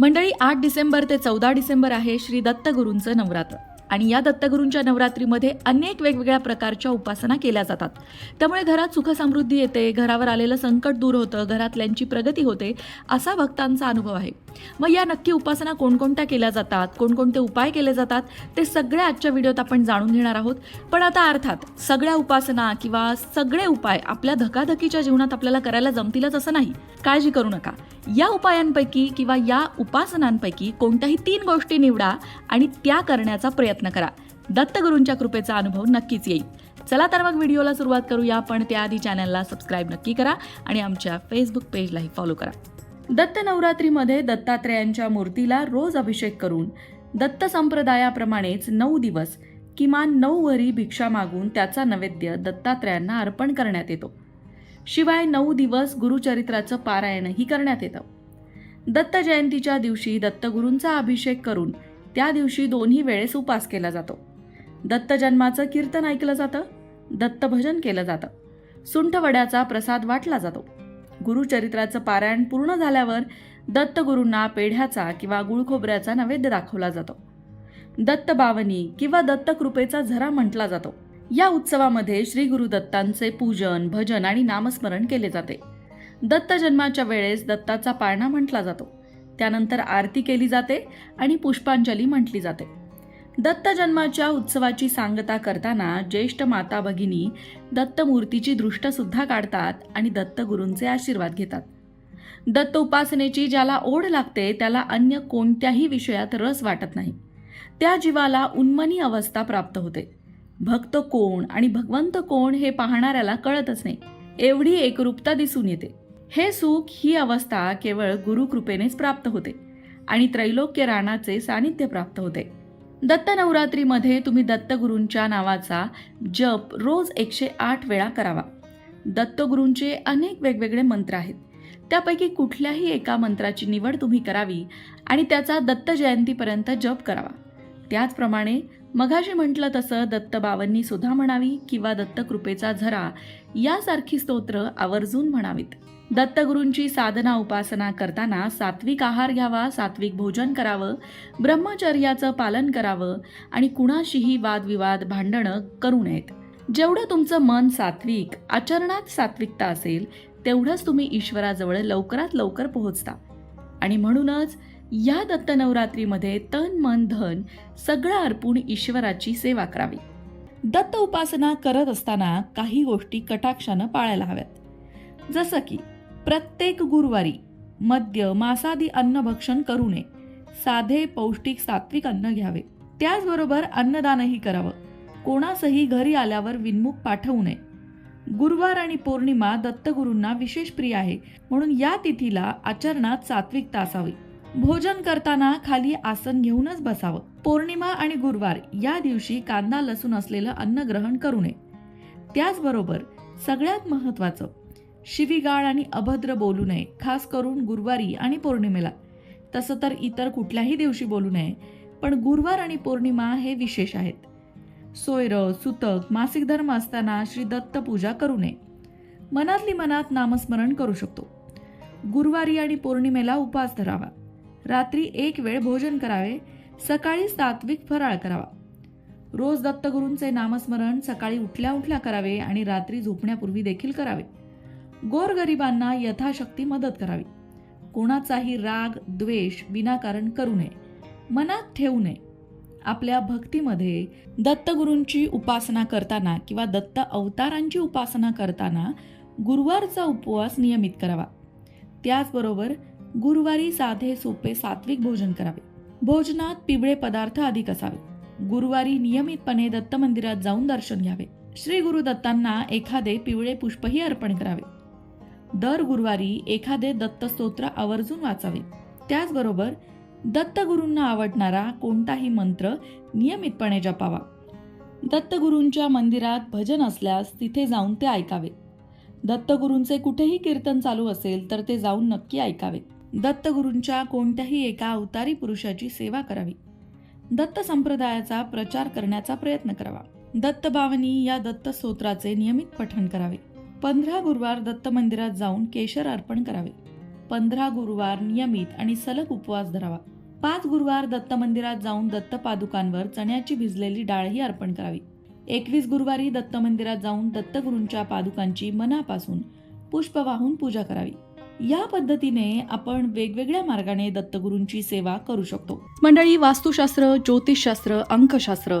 मंडळी आठ डिसेंबर ते चौदा डिसेंबर आहे श्री दत्तगुरूंचं नवरात्र. आणि या दत्तगुरूंच्या नवरात्रीमध्ये अनेक वेगवेगळ्या प्रकारच्या उपासना केल्या जातात. त्यामुळे घरात सुखसमृद्धी येते घरावर आलेलं संकट दूर होतं घरातल्यांची प्रगती होते असा भक्तांचा अनुभव आहे. मग या नक्की उपासना कोणकोणत्या केल्या जातात कोणकोणते उपाय केले जातात ते सगळे आजच्या व्हिडिओत आपण जाणून घेणार आहोत. पण आता अर्थात सगळ्या उपासना किंवा सगळे उपाय आपल्या धकाधकीच्या जीवनात आपल्याला करायला जमतीलच असं नाही. काळजी करू नका. या उपायांपैकी किंवा या उपासनांपैकी कोणत्याही तीन गोष्टी निवडा आणि त्या करण्याचा प्रयत्न करा. दत्तगुरूंच्या कृपेचा अनुभव नक्कीच येईल. चला तर मग व्हिडिओला सुरुवात करूया. पण त्याआधी चॅनलला सबस्क्राईब नक्की करा आणि आमच्या फेसबुक पेजलाही फॉलो करा. दत्त नवरात्रीमध्ये दत्तात्रेयांच्या मूर्तीला रोज अभिषेक करून दत्त संप्रदायाप्रमाणेच नऊ दिवस किमान नऊ वरी भिक्षा मागून त्याचा नैवेद्य दत्तात्रेयांना अर्पण करण्यात येतो. शिवाय नऊ दिवस गुरुचरित्राचं पारायणही करण्यात येतं. दत्त जयंतीच्या दिवशी दत्तगुरूंचा अभिषेक करून त्या दिवशी दोन्ही वेळेस उपास केला जातो. दत्त जन्माचं कीर्तन ऐकलं जातं दत्तभजन केलं जातं सुंठवड्याचा प्रसाद वाटला जातो. गुरुचरित्राचं पारायण पूर्ण झाल्यावर दत्तगुरूंना पेढ्याचा किंवा गुळखोबऱ्याचा नैवेद्य दाखवला जातो. दत्त बावनी किंवा दत्तकृपेचा झरा म्हटला जातो. या उत्सवामध्ये श्री गुरु दत्तांचे पूजन भजन आणि नामस्मरण केले जाते. दत्त जन्माच्या वेळेस दत्ताचा पाळणा म्हटला जातो. त्यानंतर आरती केली जाते आणि पुष्पांजली म्हटली जाते. दत्त जन्माच्या उत्सवाची सांगता करताना ज्येष्ठ माता भगिनी दत्त मूर्तीची सुद्धा काढतात आणि दत्तगुरूंचे आशीर्वाद घेतात. दत्त उपासनेची ज्याला ओढ लागते त्याला अन्य कोणत्याही विषयात रस वाटत नाही. त्या जीवाला उन्मनी अवस्था प्राप्त होते. भक्त कोण आणि भगवंत कोण हे पाहणाऱ्याला कळतच नाही. एवढी एकरूपता दिसून येते. हे सुख ही अवस्था केवळ गुरुकृपेनेच प्राप्त होते आणि त्रैलोक्य राणाचे सानिध्य प्राप्त होते. दत्त नवरात्रीमध्ये तुम्ही दत्तगुरूंच्या नावाचा जप रोज एकशे आठ वेळा करावा. दत्तगुरूंचे अनेक वेगवेगळे मंत्र आहेत. त्यापैकी कुठल्याही एका मंत्राची निवड तुम्ही करावी आणि त्याचा दत्त जयंतीपर्यंत जप करावा. त्याचप्रमाणे मघाशी म्हटलं तसं दत्तबावांनी सुद्धा म्हणावी किंवा दत्तकृपेचा झरा यासारखी स्तोत्र आवर्जून म्हणावीत. दत्तगुरूंची साधना उपासना करताना सात्विक आहार घ्यावा सात्विक भोजन करावं ब्रह्मचर्याचं पालन करावं आणि कुणाशीही वादविवाद भांडणं करू नयेत. जेवढं तुमचं मन सात्विक आचरणात सात्विकता असेल तेवढंच तुम्ही ईश्वराजवळ लवकरात लवकर पोहोचता. आणि म्हणूनच या दत्त नवरात्रीमध्ये तन मन धन सगळं अर्पून ईश्वराची सेवा करावी. दत्त उपासना करत असताना काही गोष्टी कटाक्षानं पाळायला हव्यात. जसं की प्रत्येक गुरुवारी मद्य मांसादी अन्न भक्षण करू नये. साधे पौष्टिक सात्विक अन्न घ्यावे. त्याचबरोबर अन्नदानही करावं. कोणासही घरी आल्यावर विनमुख पाठवू नये. गुरुवार आणि पौर्णिमा दत्तगुरूंना विशेष प्रिय आहे. म्हणून या तिथीला आचरणात सात्विकता असावी भोजन करताना खाली आसन घेऊनच बसावं. पौर्णिमा आणि गुरुवार या दिवशी कांदा लसूण असलेलं अन्न ग्रहण करू नये. त्याचबरोबर सगळ्यात महत्वाचं शिवीगाळ आणि अभद्र बोलू नये खास करून गुरुवारी आणि पौर्णिमेला. तसं तर इतर कुठल्याही दिवशी बोलू नये पण गुरुवार आणि पौर्णिमा हे विशेष आहेत. सोयर सुतक मासिक धर्म असताना श्री दत्त पूजा करू नये. मनातली मनात नामस्मरण करू शकतो. गुरुवारी आणि पौर्णिमेला उपवास धरावा. रात्री एक वेळ भोजन करावे सकाळी सात्विक फराळ करावा. रोज दत्तगुरूंचे नामस्मरण सकाळी उठल्या उठल्या करावे आणि रात्री झोपण्यापूर्वी देखील करावे. गोरगरिबांना यथाशक्ती मदत करावी. कोणाचाही राग द्वेष विनाकारण करू नये. मनात ठेवू नये. आपल्या भक्तीमध्ये दत्तगुरूंची उपासना करताना किंवा दत्त अवतारांची उपासना करताना गुरुवारचा उपवास नियमित करावा. त्याचबरोबर गुरुवारी साधे सोपे सात्विक भोजन करावे. भोजनात पिवळे पदार्थ अधिक असावे. गुरुवारी नियमितपणे दत्त मंदिरात जाऊन दर्शन घ्यावे. श्री गुरु दत्तांना एखादे पिवळे पुष्पही अर्पण करावे. दर गुरुवारी एखादे दत्तस्तोत्र आवर्जून वाचावे. त्याचबरोबर दत्तगुरूंना आवडणारा कोणताही मंत्र नियमितपणे जपावा. दत्तगुरूंच्या मंदिरात भजन असल्यास तिथे जाऊन ते ऐकावे. दत्तगुरूंचे कुठेही कीर्तन चालू असेल तर ते जाऊन नक्की ऐकावे. दत्तगुरूंच्या कोणत्याही एका अवतारी पुरुषाची सेवा करावी. दत्त संप्रदायाचा प्रचार करण्याचा प्रयत्न करावा. दत्तबावनी या दत्त स्तोत्राचे नियमित पठण करावे. पंधरा गुरुवार दत्त मंदिरात जाऊन केशर अर्पण करावे. पंधरा गुरुवार नियमित आणि सलग उपवास धरावा. पाच गुरुवार दत्त मंदिरात जाऊन दत्त पादुकांवर चण्याची भिजलेली डाळही अर्पण करावी. एकवीस गुरुवारी दत्त मंदिरात जाऊन दत्तगुरूंच्या पादुकांची मनापासून पुष्प वाहून पूजा करावी. या पद्धतीने आपण वेगवेगळ्या मार्गाने दत्तगुरूंची सेवा करू शकतो. मंडळी वास्तुशास्त्र ज्योतिषशास्त्र अंकशास्त्र